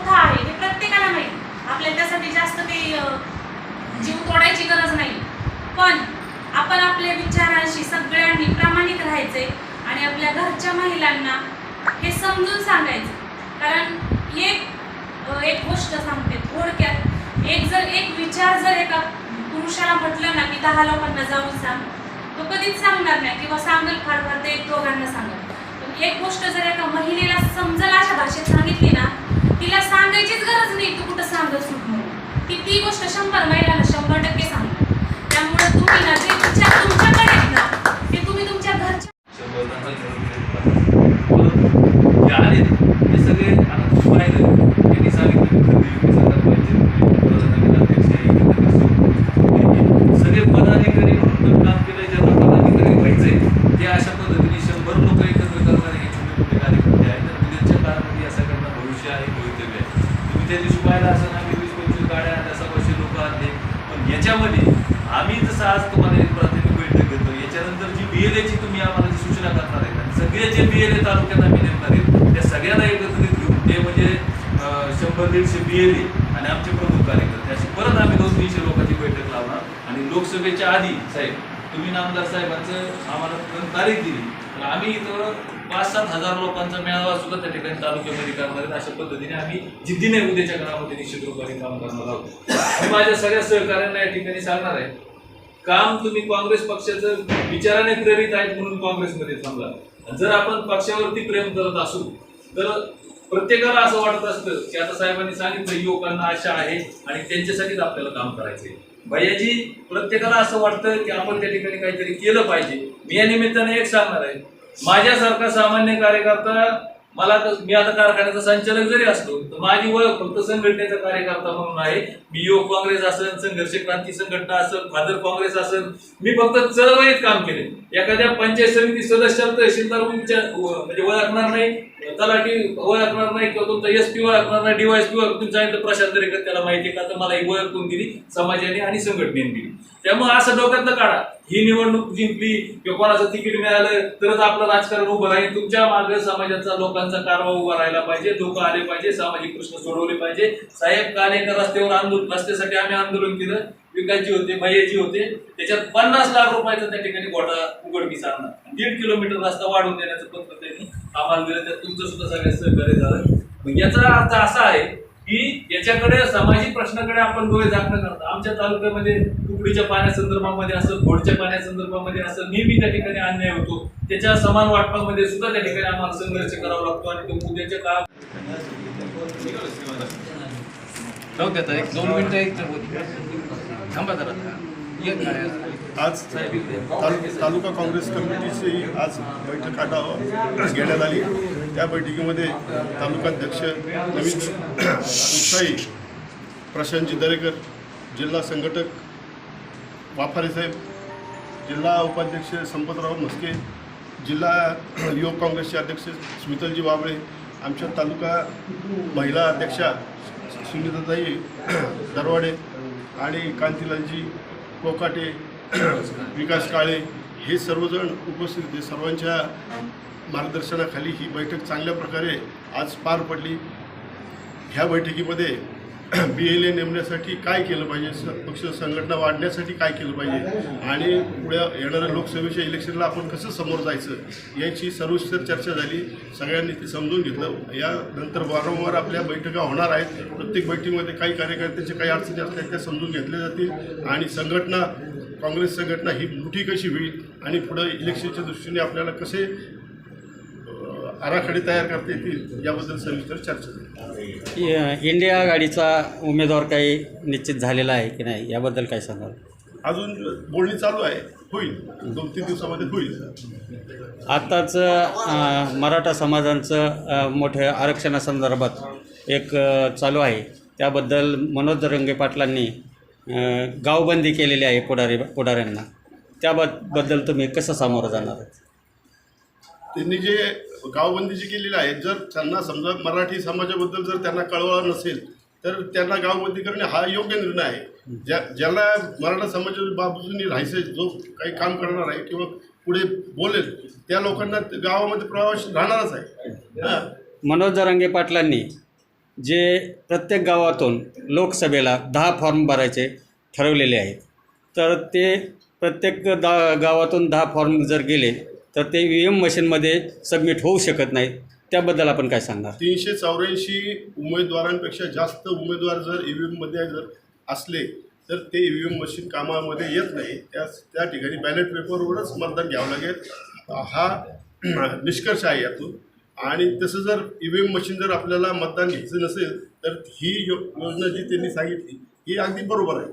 किती मोठा आहे हे प्रत्येकाला माहिती. आपल्याला त्यासाठी जास्त काही जीव तोडायची गरज नाही. पण आपण आपल्या विचारांशी सगळ्यांनी प्रामाणिक राहायचे आणि आपल्या घरच्या महिलांना हे समजून सांगायचं कारण एक एक गोष्ट सांगते थोडक्यात. एक जर एक विचार जर एका पुरुषाला म्हटलं ना की दहा लोकांना जाऊन सांग तो कधीच सांगणार नाही किंवा सांगेल फार फार ते एक दोघांना सांगेल. पण एक गोष्ट जर एका महिलेला समजल अशा भाषेत सांगितली ना तिला सांगायचीच गरज नाही तू कुठं सांगत सुट ती ती गोष्ट शंभर महिलांना शंभर टक्के सांगणार त्यामुळे तुम्ही ना जे तुमच्या तुमच्याकडे ना ते तुम्ही तुमच्या घरच्या शंभर सगळे पाहिलं त्यांनी सांगितलं आहे, सगळे पदाधिकारी म्हणून काम केलं ज्यांना पदाधिकारी व्हायचंय ते अशा पद्धतीने शंभर लोक एकत्र करणारे हे छोटे मोठे कार्यक्रम आहेत तर उद्याच्या काळामध्ये या सगळ्यांना भविष्य आहे भवितव्य आहे तुम्ही त्या दिवशी पाहिलं असं आम्ही वीस पंचवीस गाड्या आणल्या सव्वाशे लोक आणले. पण याच्यामध्ये आम्ही जसं आज तुम्हाला एक प्राथमिक बैठक घेतो याच्यानंतर जी बीएलएची तुम्ही आम्हाला जी सूचना करणार आहेत सगळे जे बीएलए तालुक्यात आम्ही नेमणार आहेत त्या सगळ्यांना एकत्रित घेऊन ते म्हणजे शंभर दीडशे बीएलए आणि आमचे प्रमुख कार्यकर्ते अशी परत आम्ही दोन तीनशे लोकांची बैठक लावणार. आणि लोकसभेच्या आधी साहेब तुम्ही नामदार साहेबांचं आम्हाला तारीख दिली. तर आम्ही इथं पाच सात हजार लोकांचा मेळावा सुद्धा त्या ठिकाणी तालुक्यामध्ये करणार आहेत. अशा पद्धतीने आम्ही जिद्दीने उद्याच्या काळामध्ये निश्चित रूपाने काम करणार आहोत. मी माझ्या सगळ्या सहकाऱ्यांना या ठिकाणी सांगणार आहे. काम तुम्ही काँग्रेस पक्षाचं विचाराने प्रेरित आहेत म्हणून काँग्रेसमध्ये थांबला. जर आपण पक्षावरती प्रेम करत असू तर प्रत्येकाला असं वाटत असतं की आता साहेबांनी सांगितलं युवकांना आशा आहे आणि त्यांच्यासाठीच आपल्याला काम करायचंय भैयाजी प्रत्येकाला असं वाटतं की आपण त्या ठिकाणी काहीतरी केलं पाहिजे. मी या निमित्ताने एक सांगणार आहे. माझ्यासारखा सामान्य कार्यकर्ता मला तर- मी आता कारखान्याचा संचालक जरी असतो तर माझी ओळख फक्त संघटनेचा कार्यकर्ता म्हणून आहे. मी युवक काँग्रेस असेल संघर्ष क्रांती संघटना असेल फादर काँग्रेस असेल मी फक्त चळवळीत काम केले. एखाद्या पंचायत समिती सदस्याला तहसीलदार म्हणजे ओळखणार नाही. तलाठी ओळखणार नाही किंवा तुमचा एस पी ओळखणार नाही डीवायस पी ओळख तुम्ही प्रशांत रेखत त्याला माहिती का? तर मला ही ओळख कोण दिली समाजाने आणि संघटनेने दिली. त्यामुळे असं डोक्यातलं काढा. ही निवडणूक जिंकली किंवा कोणाचं तिकीट मिळालं तरच आपलं राजकारण उभं राहील. तुमच्या मागे समाजाचा लोकांचा कारवा उभा राहिला पाहिजे धोका आले पाहिजे सामाजिक प्रश्न सोडवले पाहिजे. साहेब कानेकर रस्त्यावर आंदोलन रस्त्यासाठी आम्ही आंदोलन केलं? विकायची होते भैयाजी होते त्याच्यात पन्नास लाख रुपयाचा त्या ठिकाणी गोटा उघडकीस आणला दीड किलोमीटर रस्ता वाढवून देण्याचं पत्र त्यांनी आम्हाला दिलं. त्यात तुमचं सुद्धा सगळ्यात सहकार्य झालं. मग याचा अर्थ असा आहे की याच्याकडे सामाजिक प्रश्नाकडे आपण डोळे झाकणं करतो. आमच्या तालुक्यामध्ये तुकडीच्या पाण्यासंदर्भामध्ये असं घोडच्या पाण्यासंदर्भामध्ये असं नेहमी त्या ठिकाणी अन्याय होतो. त्याच्या समान वाटपामध्ये सुद्धा त्या ठिकाणी आम्हाला संघर्ष करावा लागतो आणि तो उद्याच्या काळात एक दोन मिनिटं एक थांबा जरा. आज तालु- तालुका काँग्रेस कमिटीची आज बैठक आढावा घेण्यात आली. त्या बैठकीमध्ये तालुकाध्यक्ष नवीन उत्साही प्रशांतजी दरेकर जिल्हा संघटक वाफारेसाहेब जिल्हा उपाध्यक्ष संपतराव म्हस्के जिल्हा युवक काँग्रेसचे अध्यक्ष स्मितलजी वाबळे आमच्या तालुका महिला अध्यक्षा सुनीताताई दरवाडे आणि कांतीलालजी कोकाटे विकास काळे हे सर्वजण उपस्थित होते. सर्वांच्या मार्गदर्शनाखाली ही बैठक चांगल्या प्रकारे आज पार पडली. ह्या बैठकीमध्ये बी एल ए नेमण्यासाठी काय केलं पाहिजे? पक्ष संघटना वाढण्यासाठी काय केलं पाहिजे? आणि पुढ्या येणाऱ्या लोकसभेच्या इलेक्शनला आपण कसं समोर जायचं? याची सर्वस्तर चर्चा झाली. सगळ्यांनी ते समजून घेतलं. यानंतर वारंवार आपल्या बैठका होणार आहेत. प्रत्येक बैठकीमध्ये काही कार्यकर्त्यांच्या काही अडचणी असतात त्या समजून घेतल्या जातील. आणि संघटना काँग्रेस संघटना ही मोठी कशी होईल? आणि पुढं इलेक्शनच्या दृष्टीने आपल्याला कसे आराखडे तयार करता येतील याबद्दल सविस्तर चर्चा झाली. इंडिया आघाडीचा उमेदवार काही निश्चित झालेला आहे की नाही याबद्दल काय सांगाल? अजून बोलणी चालू आहे होईल. दोन तीन दिवसामध्ये होईल. आत्ताच मराठा समाजांचं मोठ्या आरक्षणासंदर्भात एक चालू आहे. त्याबद्दल मनोज रंगे पाटलांनी गावबंदी केलेली आहे पुढारी पुढाऱ्यांना. त्याबद्दल तुम्ही कसं सामोरं जाणार? आहात? त्यांनी जे गावबंदी जी केलेली आहे जर त्यांना समजा मराठी समाजाबद्दल जर त्यांना कळवळा नसेल तर त्यांना गावबंदी करणे हा योग्य निर्णय आहे. ज्या ज्याला मराठा समाजाच्या बाजूने राहायचं जो काही काम करणार आहे किंवा पुढे बोलेल त्या लोकांना गावामध्ये प्रवास राहणारच आहे. मनोज जरांगे पाटलांनी जे प्रत्येक गावातून लोकसभेला दहा फॉर्म भरायचे ठरवलेले आहेत तर ते प्रत्येक दा गावातून दहा फॉर्म जर गेले तर ते ई एम मशीनमध्ये सबमिट होऊ शकत नाहीत. त्याबद्दल आपण काय सांगणार? तीनशे चौऱ्याऐंशी उमेदवारांपेक्षा जास्त उमेदवार जर ई व्ही एममध्ये जर असले तर ते ई व्ही एम मशीन कामामध्ये येत नाही. त्या त्या ठिकाणी बॅलेट पेपरवरच मतदान घ्यावं लागेल. हा निष्कर्ष आहे यातून. आणि तसं जर ई व्ही एम मशीन जर आपल्याला मतदान घ्यायचं नसेल तर ही यो- योजना जी त्यांनी सांगितली ही अगदी बरोबर आहे.